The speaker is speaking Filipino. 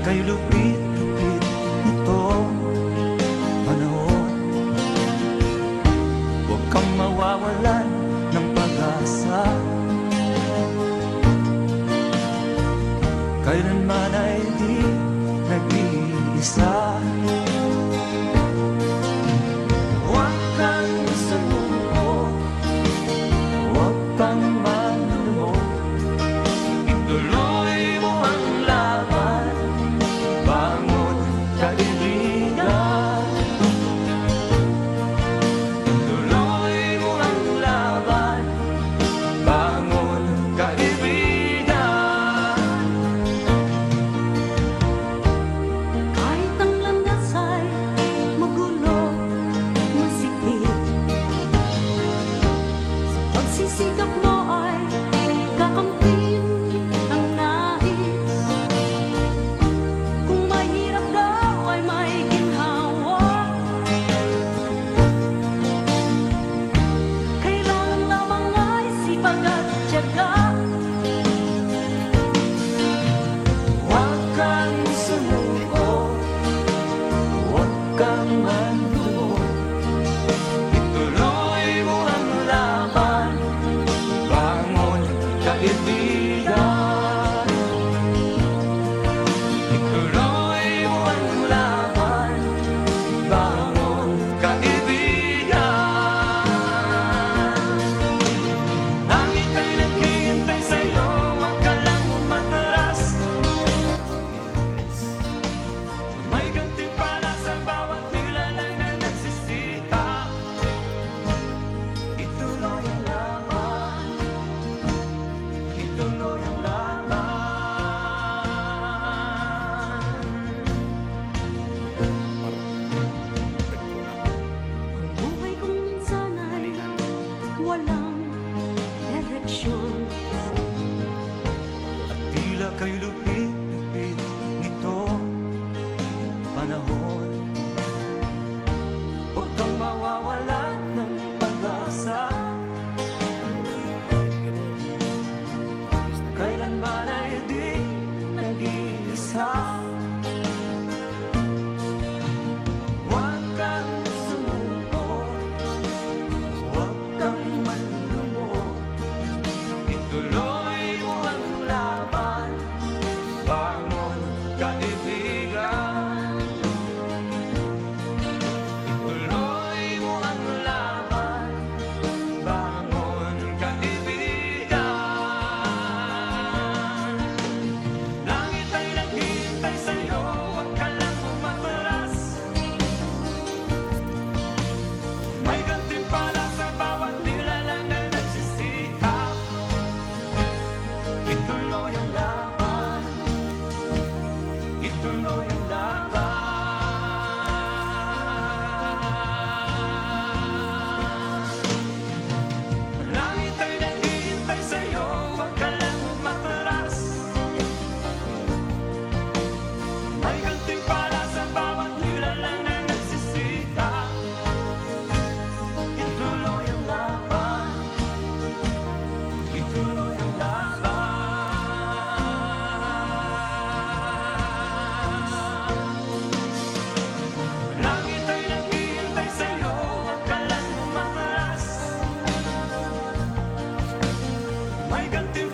Kay lupit-lupit itong panahon. Huwag kang mawawalan ng pag-asa. Kailanman ay di nag-iisa. pagsisikap mo ay kakamtin ang nais. Kung mahirap daw ay may ginhawa. Kailangan lamang ay sipag at tiyaga. Huwag kang sumuko Huwag gante